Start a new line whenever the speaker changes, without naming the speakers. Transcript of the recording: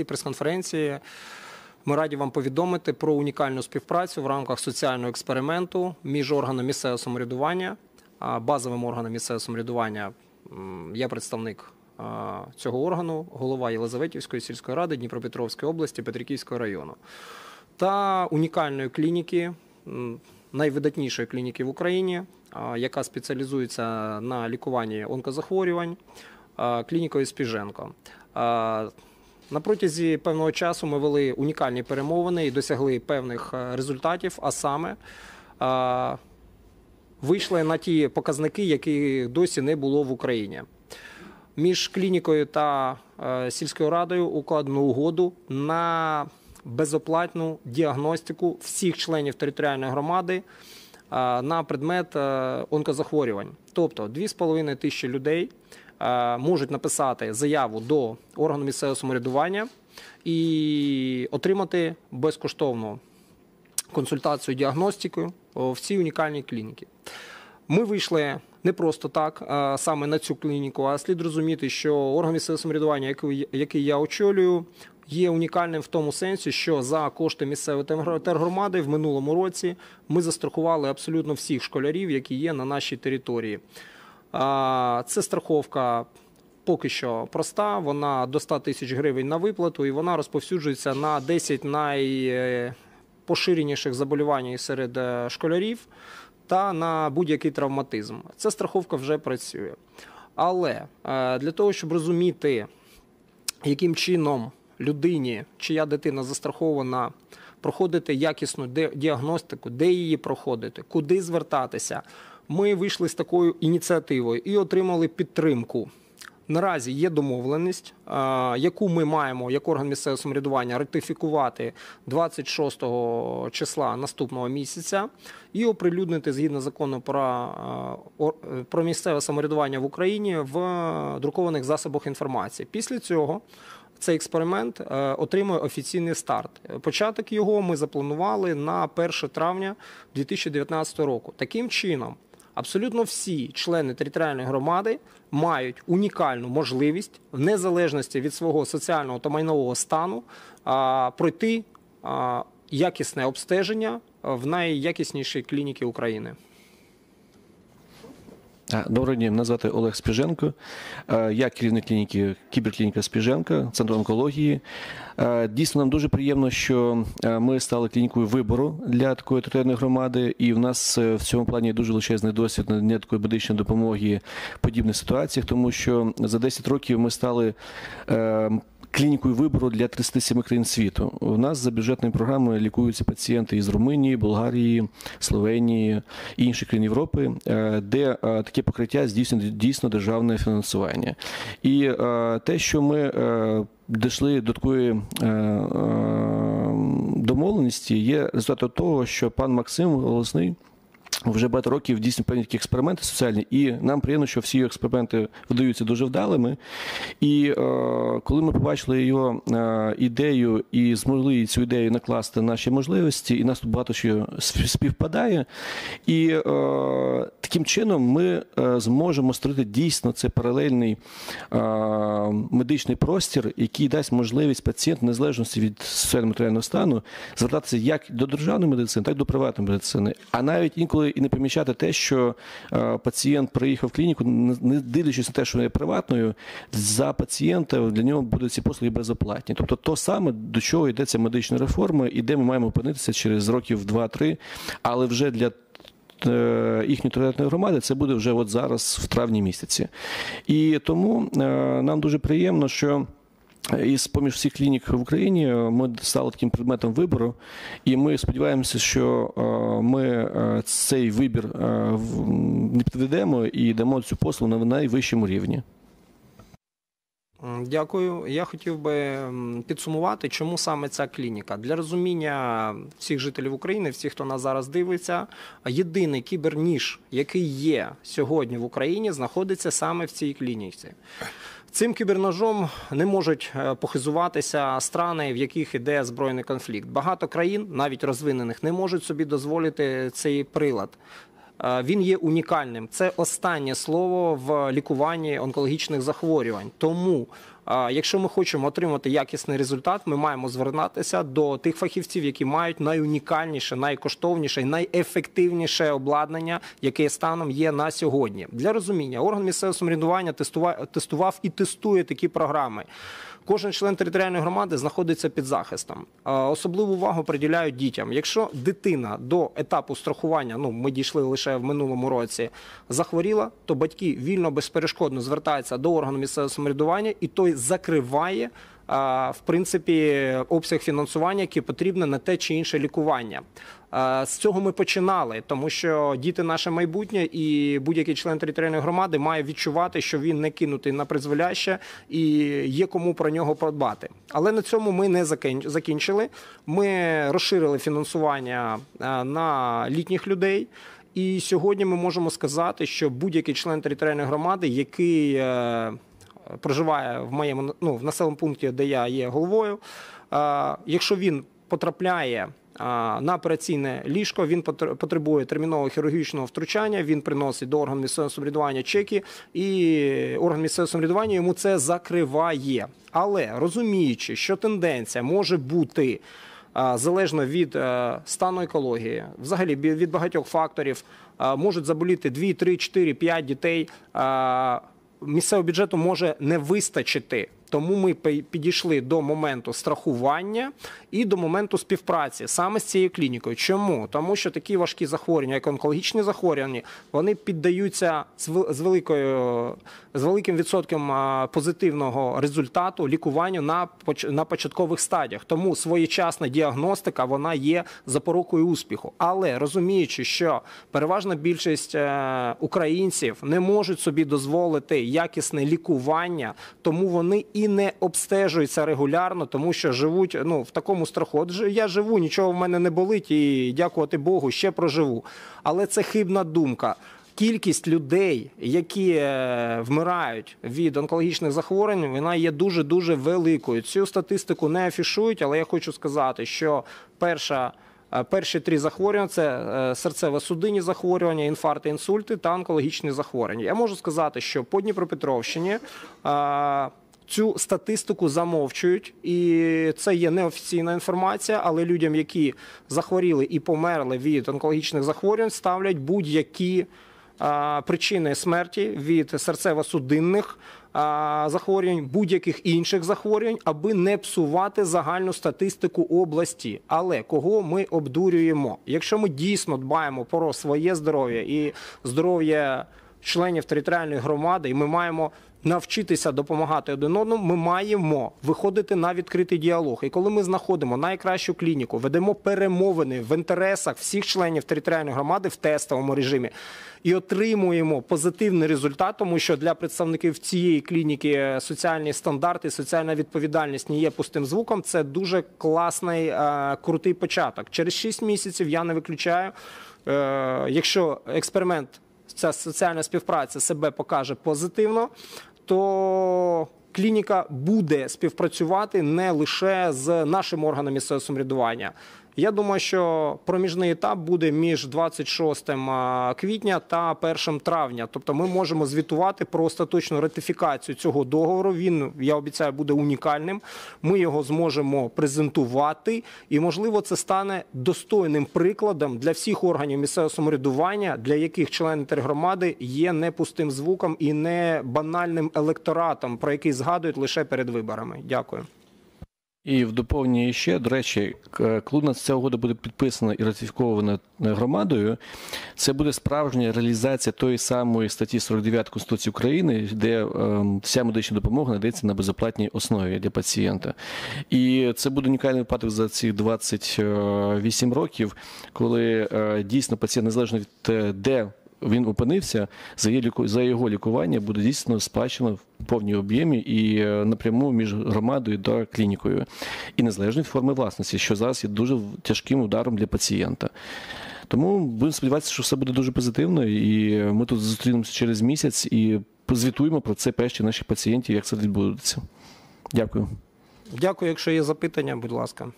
цій прес-конференції ми раді вам повідомити про унікальну співпрацю в рамках соціального експерименту між органом місцевого самоврядування, базовим органом місцевого самоврядування. Я представник цього органу, голова Єлизаветівської сільської ради Дніпропетровської області Петриківського району та унікальної клініки, найвидатнішої клініки в Україні, яка спеціалізується на лікуванні онкозахворювань, клінікою Спіженко. На протязі певного часу ми вели унікальні перемовини і досягли певних е, результатів, а саме вийшли на ті показники, яких досі не було в Україні. Між клінікою та е, сільською радою укладено угоду на безоплатну діагностику всіх членів територіальної громади е, на предмет е, онкозахворювань. Тобто 2,5 тисячі людей е, можуть написати заяву до органу місцевого самоврядування і отримати безкоштовно консультацію діагностикою о, в цій унікальній клініці. Ми вийшли не просто так, саме на цю клініку, а слід розуміти, що орган місцевого самоврядування, який я очолюю, є унікальним в тому сенсі, що за кошти місцевої тергромади в минулому році ми застрахували абсолютно всіх школярів, які є на нашій території. Це страховка поки що проста, вона до 100 тисяч гривень на виплату, і вона розповсюджується на 10 найпоширеніших заболівань серед е, школярів та на будь-який травматизм. Ця страховка вже працює. Але е, для того, щоб розуміти, яким чином людині, чия дитина застрахована, проходити якісну діагностику, де її проходити, куди звертатися, ми вийшли з такою ініціативою і отримали підтримку. Наразі є домовленість, яку ми маємо як орган місцевого самоврядування ратифікувати 26 числа наступного місяця і оприлюднити згідно закону про, про місцеве самоврядування в Україні в друкованих засобах інформації. Після цього цей експеримент е, отримує офіційний старт. Початок його ми запланували на 1 травня 2019 року. Таким чином, абсолютно всі члени територіальної громади мають унікальну можливість, в незалежності від свого соціального та майнового стану, пройти якісне обстеження в найякіснішій клініці України.
Доброго дня, мене звати Олег Спіженко. Е, Я керівник клініки кіберклініка Спіженка, центру онкології. Е, Дійсно, нам дуже приємно, що е, ми стали клінікою вибору для такої територіальної громади, і в нас е, в цьому плані дуже величезний досвід надання такої медичної допомоги в подібних ситуаціях, тому що за 10 років ми стали. Клінікою вибору для 37 країн світу. У нас за бюджетною програмою лікуються пацієнти із Румунії, Болгарії, Словенії і інших країн Європи, е, де е, таке покриття здійснює дійсно державне фінансування. І е, те, що ми дійшли до такої домовленості, є результатом того, що пан Максим Голосний. Вже багато років дійсно певні такі експерименти соціальні, і нам приємно, що всі експерименти видаються дуже вдалими. І е, коли ми побачили його е, ідею і змогли цю ідею накласти наші можливості, і нас тут багато що співпадає. І е, таким чином ми е, зможемо створити дійсно це паралельний е, медичний простір, який дасть можливість пацієнту, незалежності від соціально-матеріального стану, звертатися як до державної медицини, так і до приватної медицини. А навіть інколи і не помічати те, що е, пацієнт приїхав в клініку, не дивлячись на те, що є приватною, за пацієнта для нього будуть ці послуги безоплатні. Тобто, то саме до чого йде ця медична реформа, і де ми маємо опинитися через років 2-3, але вже для е, їхньої територіальної громади це буде вже от зараз, в травні місяці. І тому е, нам дуже приємно, що. Із поміж всіх клінік в Україні е, ми стали таким предметом вибору, і ми сподіваємося, що е, ми е, цей вибір не підведемо і дамо цю послугу на найвищому рівні.
Дякую. Я хотів би підсумувати, чому саме ця клініка. Для розуміння всіх жителів України, всіх, хто нас зараз дивиться, єдиний кіберніж, який є сьогодні в Україні, знаходиться саме в цій клініці. Цим кіберножом не можуть е, похизуватися страни, в яких іде збройний конфлікт. Багато країн, навіть розвинених, не можуть собі дозволити цей прилад. Е, Він є унікальним. Це останнє слово в лікуванні онкологічних захворювань. Тому Якщо ми хочемо отримати якісний результат, ми маємо звернутися до тих фахівців, які мають найунікальніше, найкоштовніше і найефективніше обладнання, яке станом є на сьогодні. Для розуміння орган місцевого самоврядування тестува- тестував і тестує такі програми. Кожен член територіальної громади знаходиться під захистом. Особливу увагу приділяють дітям. Якщо дитина до етапу страхування, ну ми дійшли лише в минулому році, захворіла, то батьки вільно безперешкодно звертаються до органу місцевого самоврядування, і той закриває. В принципі, обсяг фінансування, який потрібно на те чи інше лікування. З цього ми починали, тому що діти наше майбутнє, і будь-який член територіальної громади має відчувати, що він не кинутий на призволяще і є кому про нього подбати. Але на цьому ми не закінчили. Ми розширили фінансування на літніх людей. І сьогодні ми можемо сказати, що будь-який член територіальної громади, який е, проживає в моєму ну, в населеному пункті, де я є головою, якщо він потрапляє на операційне ліжко, він потребує термінового хірургічного втручання. Він приносить до органу місцевого самоврядування чеки, і орган місцевого самоврядування йому це закриває. Але розуміючи, що тенденція може бути залежно від е, стану екології, взагалі від багатьох факторів, можуть заболіти 2, 3, 4, 5 дітей. Місцевого бюджету може не вистачити. Тому ми підійшли до моменту страхування і до моменту співпраці саме з цією клінікою. Чому? Тому що такі важкі захворювання, як онкологічні захворювання, вони піддаються з великою з великим відсотком позитивного результату лікуванню на на початкових стадіях. Тому своєчасна діагностика вона є запорукою успіху. Але розуміючи, що переважна більшість е, українців не можуть собі дозволити якісне лікування, тому вони і не обстежуються регулярно, тому що живуть ну в такому страху. Я живу, нічого в мене не болить, і дякувати Богу, ще проживу. Але це хибна думка. Кількість людей, які е, вмирають від онкологічних захворювань, вона є дуже дуже великою. Цю статистику не афішують, але я хочу сказати, що перша. е, Перші три захворювання це е, серцево-судинні захворювання, інфаркти, інсульти та онкологічні захворювання. Я можу сказати, що по Дніпропетровщині цю статистику замовчують, і це є неофіційна інформація, але людям, які захворіли і померли від онкологічних захворювань, ставлять будь-які причини смерті від серцево-судинних захворювань, будь-яких інших захворювань, аби не псувати загальну статистику області. Але кого ми обдурюємо? Якщо ми дійсно дбаємо про своє здоров'я і здоров'я членів територіальної громади, і ми маємо навчитися допомагати один одному, ми маємо виходити на відкритий діалог. І коли ми знаходимо найкращу клініку, ведемо перемовини в інтересах всіх членів територіальної громади в тестовому режимі і отримуємо позитивний результат, тому що для представників цієї клініки соціальні стандарти, соціальна відповідальність не є пустим звуком. Це дуже класний е, крутий початок. Через 6 місяців я не виключаю, е, якщо експеримент ця соціальна співпраця себе покаже позитивно, то клініка буде співпрацювати не лише з нашим органами самоврядування. Я думаю, що проміжний етап буде між 26 квітня та 1 травня. Тобто ми можемо звітувати про остаточну ратифікацію цього договору. Він, я обіцяю, буде унікальним. Ми його зможемо презентувати, і можливо це стане достойним прикладом для всіх органів місцевого самоврядування, для яких члени тергромади є не пустим звуком і не банальним електоратом, про який згадують лише перед виборами. Дякую.
І в доповнення ще, до речі, коли ця угода буде підписана і ратифікована громадою, це буде справжня реалізація тої самої статті 49 Конституції України, де ем, вся медична допомога надається на безоплатній основі для пацієнта. І це буде унікальний випадок за ці 28 років, коли е, дійсно пацієнт, незалежно від те, де він опинився, за його лікування буде дійсно сплачено в повній об'ємі і е, напряму між громадою та клінікою. І незалежно від форми власності, що зараз є дуже тяжким ударом для пацієнта. Тому будемо сподіватися, що все буде дуже позитивно, і ми тут зустрінемося через місяць і позвітуємо про це перші наших пацієнтів, як це відбудеться. Дякую.
Дякую. Якщо є запитання, будь ласка.